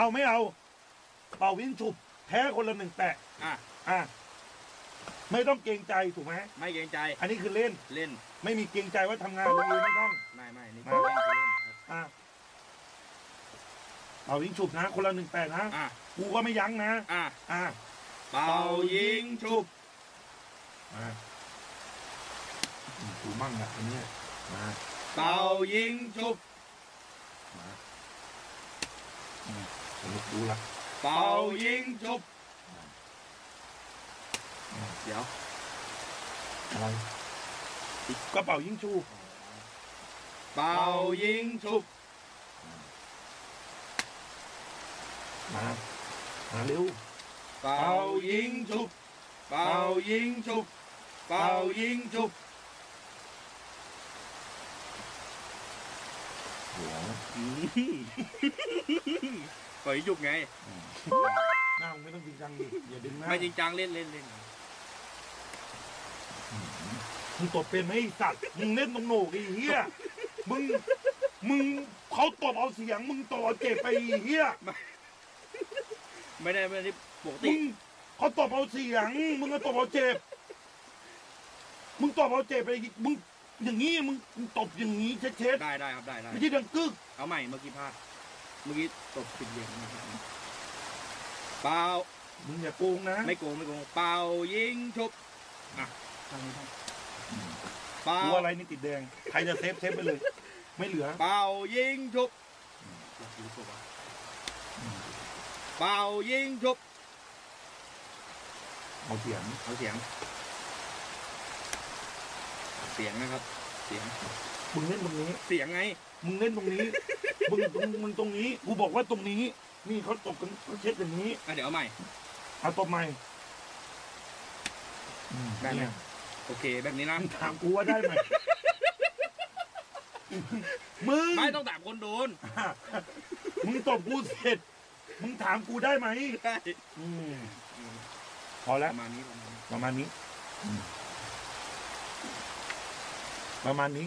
เอาไม่เอาเป่าวิ่งฉุบแพ้คนละหนึ่งแตะอะอะไม่ต้องเกรงใจถูกไหมไม่เกรงใจอันนี้คือเล่นเล่นไม่มีเกรงใจว่าทำงานเลยไม่ต้อง ไม่ไม่นี่มาเล่นคือเล่นครับอะเป่าวิ่งฉุบนะ คนละหนึ่งแตะนะอะกูก็ไม่ยั้งนะอะอะเป่ายิงฉุบมาอืมกูมั่งอะอันเนี้ยมาเป่ายิงฉุบมา อืมสนุกดูละเป่ายิงฉุบเดี๋ยวอะไรกระเป๋ายิงชูเป่ายิงฉุบมามาเร็วเป่ายิงฉุบเป่ายิงฉุบเป่ายิงฉุบหัวอืมปล่อยยุบไง หน้ามึงไม่ต้องจริงจังดิอย่าดึงหน้าไม่จริงจังเล่นเล่นเล่นมึงตบเป็นไหมไอ้สัตว์มึงเล่นตรงโหนกไอ้เหี้ยมึงมึงเขาตบเอาเสียง มึงตบเอาเจ็บไปไอ้เหี้ยไม่ได้ไม่ได้ปกมึติงเขาตบเอาเสียง มึงก็ตบเอาเจ็บ มึงตบเอาเจ็บไปมึงอย่างงี้มึงมึงตบอย่างงี้เช็ดได้ได้ครับได้ๆได้ไม่ใช่ดังกึกเอาใหม่เมื่อกี้พลาด เมื่อกี้ตบผิดเหลี่ยมนะครับเป่ามึงอย่าโกงนะไม่โกงไม่โกงเป่ายิงฉุบอะทางนี้ท่านเป่าตัวอะไรนี่ติดแดง ใครจะเซฟเซฟไปเลย ไม่เหลือ เป่ายิงฉุบเป่ายิงฉุบเอาเสียงเอาเสียง เสียงนะครับ เสียงมึงเล่นตรงนี้ เสียงไง มึงเล่นตรงนี้ มึงตรงมึงตรงนี้กูบอกว่าตรงนี้ นี่เขาตบกันเขาเช็ดอย่างนี้อะเดี๋ยวเอาใหม่ เอาตบใหม่อืมได้ไหม เนี่ยโอเค แบบนี้นะมึงถามกูว่าได้ไหม มึง ไม่ต้องถามคนโดนมึงตบกูเสร็จ มึงถามกูได้ไหมได้อืมพอปแล้วระมาณนี้ประมาณนี้ประมาณนี้อืมประมาณนี้